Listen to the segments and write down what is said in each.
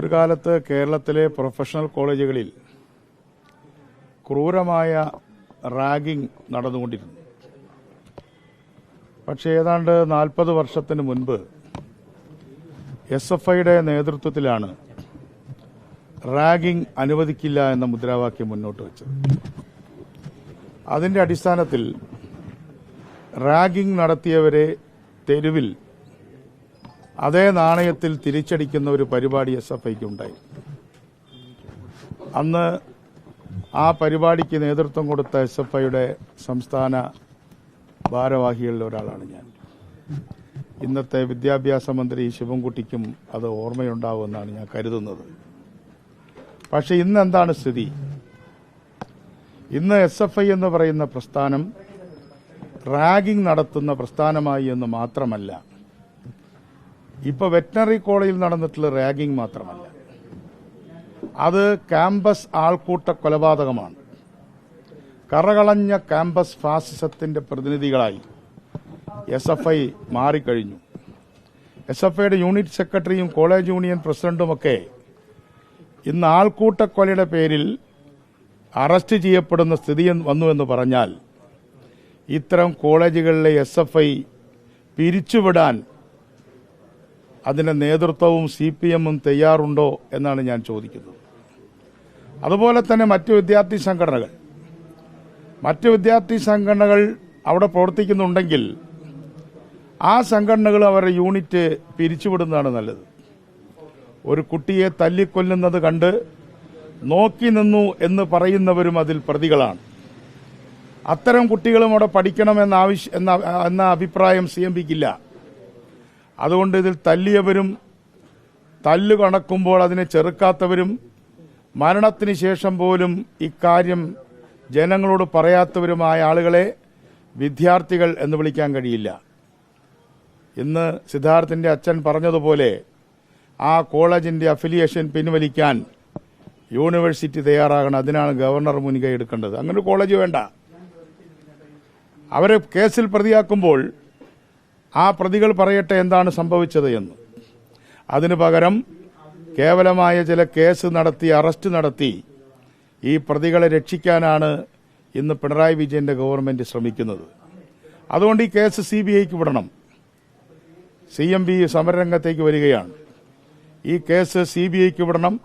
ഒരു കാലത്ത് കേരളത്തിലെ പ്രൊഫഷണൽ കോളേജുകളിൽ ക്രൂരമായ റാഗിംഗ് നടന്നുകൊണ്ടിരുന്നു. പക്ഷേ ഏതാണ്ട് നാൽപ്പത് വർഷത്തിന് മുൻപ് എസ് എഫ് ഐയുടെ നേതൃത്വത്തിലാണ് റാഗിംഗ് അനുവദിക്കില്ല എന്ന മുദ്രാവാക്യം മുന്നോട്ട് വെച്ചത്. അതിന്റെ അടിസ്ഥാനത്തിൽ റാഗിംഗ് നടത്തിയവരെ തെരുവിൽ അതേ നാണയത്തിൽ തിരിച്ചടിക്കുന്ന ഒരു പരിപാടി എസ് എഫ് ഐക്ക് ഉണ്ടായി. അന്ന് ആ പരിപാടിക്ക് നേതൃത്വം കൊടുത്ത എസ് എഫ് ഐയുടെ സംസ്ഥാന ഭാരവാഹികളിൽ ഒരാളാണ് ഞാൻ. ഇന്നത്തെ വിദ്യാഭ്യാസ മന്ത്രി ശിവൻകുട്ടിക്കും അത് ഓർമ്മയുണ്ടാവുമെന്നാണ് ഞാൻ കരുതുന്നത്. പക്ഷെ ഇന്ന് എന്താണ് സ്ഥിതി? ഇന്ന് എസ് എഫ് ഐ എന്ന് പറയുന്ന പ്രസ്ഥാനം റാഗിംഗ് നടത്തുന്ന പ്രസ്ഥാനമായി എന്ന് മാത്രമല്ല ഇപ്പൊ വെറ്റിനറി കോളേജിൽ നടന്നിട്ടുള്ള റാഗിംഗ് മാത്രമല്ല. അത് ക്യാമ്പസ് ആൾക്കൂട്ട കൊലപാതകമാണ്. കറകളഞ്ഞ ക്യാമ്പസ് ഫാസിസത്തിന്റെ പ്രതിനിധികളായി എസ് എഫ് ഐ മാറിക്കഴിഞ്ഞു. എസ് എഫ് ഐയുടെ യൂണിറ്റ് സെക്രട്ടറിയും കോളേജ് യൂണിയൻ പ്രസിഡന്റുമൊക്കെ ഇന്ന് ആൾക്കൂട്ടക്കൊലയുടെ പേരിൽ അറസ്റ്റ് ചെയ്യപ്പെടുന്ന സ്ഥിതി വന്നുവെന്ന് പറഞ്ഞാൽ ഇത്തരം കോളേജുകളിലെ എസ് എഫ് ഐ പിരിച്ചുവിടാൻ അതിന്റെ നേതൃത്വവും സി പി എമ്മും തയ്യാറുണ്ടോ എന്നാണ് ഞാൻ ചോദിക്കുന്നത്. അതുപോലെ തന്നെ മറ്റ് വിദ്യാർത്ഥി സംഘടനകൾ. മറ്റ് വിദ്യാർത്ഥി സംഘടനകൾ അവിടെ പ്രവർത്തിക്കുന്നുണ്ടെങ്കിൽ ആ സംഘടനകൾ അവരുടെ യൂണിറ്റ് പിരിച്ചുവിടുന്നതാണ് നല്ലത്. ഒരു കുട്ടിയെ തല്ലിക്കൊല്ലുന്നത് കണ്ട് നോക്കി നിന്നു എന്ന് പറയുന്നവരും അതിൽ പ്രതികളാണ്. അത്തരം കുട്ടികളും അവിടെ പഠിക്കണമെന്ന എന്ന അഭിപ്രായം സി എം പിക്കില്ല അതുകൊണ്ട് ഇതിൽ തല്ലിയവരും തല്ലു കണക്കുമ്പോൾ അതിനെ ചെറുക്കാത്തവരും മരണത്തിന് ശേഷം പോലും ഇക്കാര്യം ജനങ്ങളോട് പറയാത്തവരുമായ ആളുകളെ വിദ്യാർത്ഥികൾ എന്ന് വിളിക്കാൻ കഴിയില്ല. ഇന്ന് സിദ്ധാർത്ഥിന്റെ അച്ഛൻ പറഞ്ഞതുപോലെ ആ കോളേജിന്റെ അഫിലിയേഷൻ പിൻവലിക്കാൻ യൂണിവേഴ്സിറ്റി തയ്യാറാകണം. അതിനാണ് ഗവർണർ മുൻകൈ എടുക്കേണ്ടത്. അങ്ങനെ കോളേജ് വേണ്ട. അവരെ കേസിൽ പ്രതിയാക്കുമ്പോൾ ആ പ്രതികൾ പറയട്ടെ എന്താണ് സംഭവിച്ചത് എന്ന്. അതിനു പകരം കേവലമായ ചില കേസ് നടത്തി അറസ്റ്റ് നടത്തി ഈ പ്രതികളെ രക്ഷിക്കാനാണ് ഇന്ന് പിണറായി വിജയന്റെ ഗവൺമെന്റ് ശ്രമിക്കുന്നത്. അതുകൊണ്ട് ഈ കേസ് സി ബി ഐക്ക് വിടണം. സി എം ബി സമരരംഗത്തേക്ക് വരികയാണ്. ഈ കേസ് സി ബി ഐക്ക് വിടണം.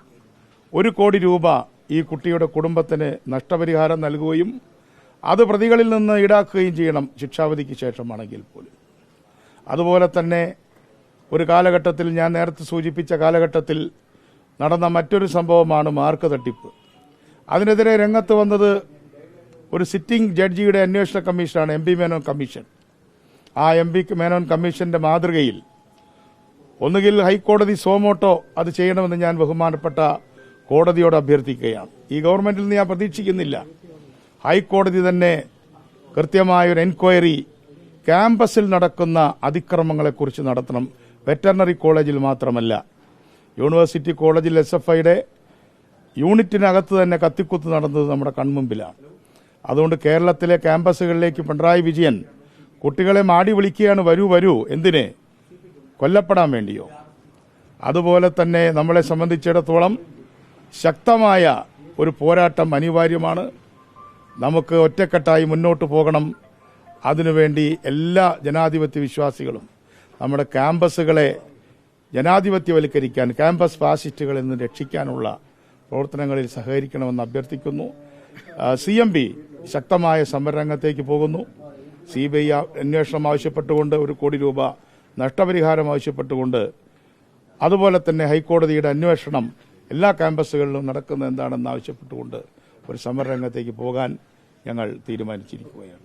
ഒരു കോടി രൂപ ഈ കുട്ടിയുടെ കുടുംബത്തിന് നഷ്ടപരിഹാരം നൽകുകയും അത് പ്രതികളിൽ നിന്ന് ഈടാക്കുകയും ചെയ്യണം ശിക്ഷാവധിക്ക് ശേഷമാണെങ്കിൽ പോലും. അതുപോലെ തന്നെ ഒരു കാലഘട്ടത്തിൽ ഞാൻ നേരത്തെ സൂചിപ്പിച്ച കാലഘട്ടത്തിൽ നടന്ന മറ്റൊരു സംഭവമാണ് മാർക്ക് തട്ടിപ്പ്. അതിനെതിരെ രംഗത്ത് വന്നത് ഒരു സിറ്റിംഗ് ജഡ്ജിയുടെ അന്വേഷണ കമ്മീഷനാണ് എം പി മേനോൻ കമ്മീഷൻ. ആ എം പി മേനോൻ കമ്മീഷന്റെ മാതൃകയിൽ ഒന്നുകിൽ ഹൈക്കോടതി സോമോട്ടോ അത് ചെയ്യണമെന്ന് ഞാൻ ബഹുമാനപ്പെട്ട കോടതിയോട് അഭ്യർത്ഥിക്കുകയാണ്. ഈ ഗവൺമെന്റിൽ നിന്ന് ഞാൻ പ്രതീക്ഷിക്കുന്നില്ല. ഹൈക്കോടതി തന്നെ കൃത്യമായ ഒരു എൻക്വയറി ക്യാമ്പസിൽ നടക്കുന്ന അതിക്രമങ്ങളെക്കുറിച്ച് നടത്തണം. വെറ്ററിനറി കോളേജിൽ മാത്രമല്ല. യൂണിവേഴ്സിറ്റി കോളേജിൽ എസ് എഫ് ഐയുടെ യൂണിറ്റിനകത്ത് തന്നെ കത്തിക്കുത്ത് നടന്നത് നമ്മുടെ കൺമുമ്പിലാണ്. അതുകൊണ്ട് കേരളത്തിലെ ക്യാമ്പസുകളിലേക്ക് പിണറായി വിജയൻ കുട്ടികളെ മാടി വിളിക്കുകയാണ് വരൂ വരൂ എന്തിനെ? കൊല്ലപ്പെടാൻ വേണ്ടിയോ? അതുപോലെ തന്നെ നമ്മളെ സംബന്ധിച്ചിടത്തോളം ശക്തമായ ഒരു പോരാട്ടം അനിവാര്യമാണ്. നമുക്ക് ഒറ്റക്കെട്ടായി മുന്നോട്ട് പോകണം. അതിനുവേണ്ടി എല്ലാ ജനാധിപത്യ വിശ്വാസികളും നമ്മുടെ ക്യാമ്പസുകളെ ജനാധിപത്യവൽക്കരിക്കാൻ ക്യാമ്പസ് ഫാസിസ്റ്റുകളിൽ നിന്ന് രക്ഷിക്കാനുള്ള പ്രവർത്തനങ്ങളിൽ സഹകരിക്കണമെന്ന് അഭ്യർത്ഥിക്കുന്നു. സി എം പി ശക്തമായ സമരരംഗത്തേക്ക് പോകുന്നു. സി ബി ഐ അന്വേഷണം ആവശ്യപ്പെട്ടുകൊണ്ട് ഒരു കോടി രൂപ നഷ്ടപരിഹാരം ആവശ്യപ്പെട്ടുകൊണ്ട് അതുപോലെ തന്നെ ഹൈക്കോടതിയുടെ അന്വേഷണം എല്ലാ ക്യാമ്പസുകളിലും നടക്കുന്നത് എന്താണെന്ന് ആവശ്യപ്പെട്ടുകൊണ്ട് ഒരു സമരരംഗത്തേക്ക് പോകാൻ ഞങ്ങൾ തീരുമാനിച്ചിരിക്കുകയാണ്.